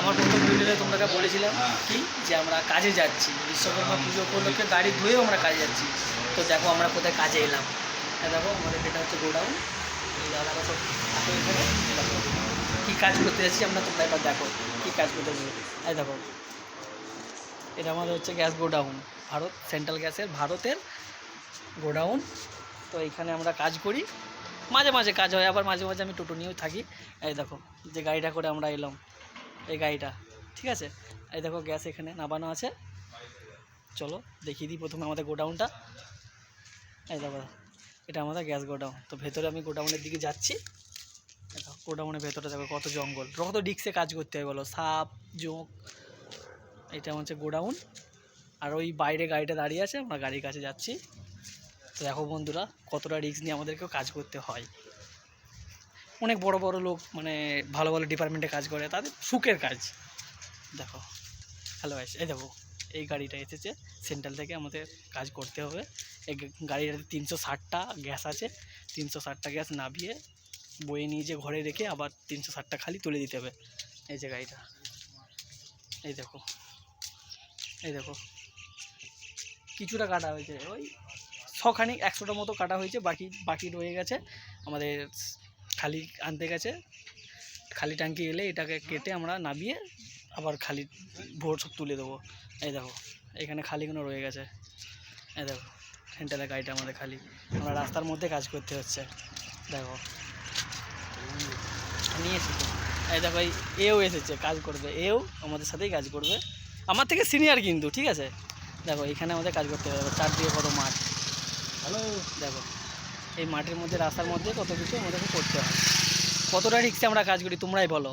আমার প্রথম ভিডিওতে তোমাকে বলেছিলাম কি? যে আমরা কাজে যাচ্ছি। বিশ্বকর্মা পুজো উপলক্ষে গাড়ি ধুয়েও আমরা কাজে যাচ্ছি। তো দেখো আমরা কোথায় কাজে এলাম। হ্যাঁ দেখো, আমাদের এটা হচ্ছে গোডাউন। দেখো কী কাজ করতে যাচ্ছি আমরা তোমরা এবার দেখো। কী কাজ করতে যাচ্ছি। দেখো। এটা আমাদের হচ্ছে গ্যাস গোডাউন। ভারত, সেন্ট্রাল গ্যাসের ভারতের গোডাউন। তো এখানে আমরা কাজ করি। মাঝে মাঝে কাজ হয়, আবার মাঝে মাঝে আমি টোটো নিয়েও থাকি। এই দেখো, যে গাড়িটা করে আমরা এলাম। এই গাড়িটা। ঠিক আছে? এই দেখো গ্যাস এখানে নামানো আছে। চলো, দেখিয়ে দিই প্রথমে আমাদের গোডাউনটা। এই দেখো, এটা আমাদের গ্যাস গোডাউন। তো ভেতরে আমি গোডাউনের দিকে যাচ্ছি। গোডাউনের ভেতরে দেখো, কত জঙ্গল। কত ডিক্সে কাজ করতে হয় বলো? সাপ, জোঁক, এটা হচ্ছে গোডাউন। আর ওই বাইরে গাড়িটা দাঁড়িয়ে আছে, আমরা গাড়ির কাছে যাচ্ছি। তো দেখো বন্ধুরা, কতটা রিস্ক নিয়ে আমাদেরকেও কাজ করতে হয়। অনেক বড় বড় লোক মানে ভালো ভালো ডিপার্টমেন্টে কাজ করে, তাদের সুখের কাজ। দেখো হ্যালো ভাই এই দেখো, এই গাড়িটা এসেছে সেন্ট্রাল থেকে আমাদের কাজ করতে হবে। এই গাড়িটাতে তিনশো ষাটটা গ্যাস আছে, তিনশো ষাটটা গ্যাস নামিয়ে বয়ে নিয়ে যে ঘরে রেখে আবার তিনশো ষাটটা খালি তুলে দিতে হবে। এই যে গাড়িটা, এই দেখো এই দেখো, কিছুটা কাটা হয়েছে, ওই ছখানিক একশোটা মতো কাটা হয়েছে, বাকি বাকি রয়ে গেছে। আমাদের খালি আনতে গেছে। খালি ট্যাঙ্কি এলে এটাকে কেটে আমরা নামিয়ে আবার খালি ভোর সব তুলে দেবো। এই দেখো এখানে খালিগুলো রয়ে গেছে। এই দেখো সেন্টারে গাড়িটা আমাদের খালি। আমরা রাস্তার মধ্যে কাজ করতে হচ্ছে। দেখো। নিয়ে তো। এই দেখো এই এও এসেছে কাজ করবে। এও আমাদের সাথেই কাজ করবে। আমার থেকে সিনিয়র কিন্তু ঠিক আছে? দেখো এখানে আমাদের কাজ করতে হবে। চার দিকে কত মাঠ। হ্যালো দেখো। এই মাঠের মধ্যে, রাস্তার মধ্যে কত কিছু আমাদেরকে করতে হয়। কতটা রিক্সে আমরা কাজ করি, তোমরাই বলো।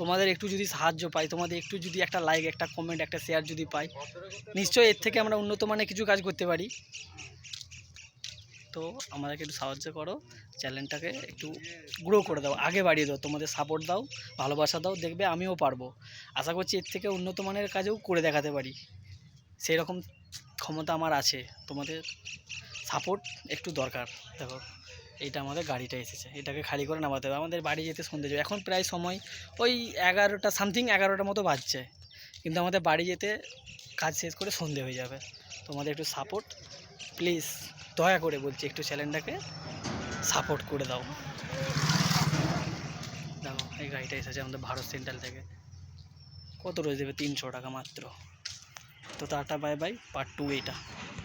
তোমাদের একটু যদি সাহায্য পাই, তোমাদের একটু যদি একটা লাইক একটা কমেন্ট একটা শেয়ার যদি পাই, নিশ্চয়ই এর থেকে আমরা উন্নত মানের কিছু কাজ করতে পারি। তো আমাদেরকে একটু সাহায্য করো চ্যানেলটাকে একটু গ্রো করে দাও, আগে বাড়িয়ে দাও, তোমাদের সাপোর্ট দাও, ভালোবাসা দাও, দেখবে আমিও পারব। আশা করছি এর থেকে উন্নত মানের কাজেও করে দেখাতে পারি। সেই রকম ক্ষমতা আমার আছে, তোমাদের সাপোর্ট একটু দরকার। দেখো, এইটা আমাদের গাড়িটা এসেছে। এটাকে খালি করে নামাতে হবে। আমাদের বাড়ি যেতে সন্ধে যাবে এখন প্রায় সময় ওই এগারোটা সামথিং এগারোটার মতো বাজছে। কিন্তু আমাদের বাড়ি যেতে কাজ শেষ করে সন্ধে হয়ে যাবে। তোমাদের একটু সাপোর্ট। প্লিজ, দয়া করে বলছি, একটু চ্যানেলটাকে সাপোর্ট করে দাও। দেখো, এই গাড়িটা এসেছে আমাদের ভারত সেন্ট্রাল থেকে। কত রয়ে দেবে? তিনশো টাকা মাত্র। তো tata bye bye part two এইটা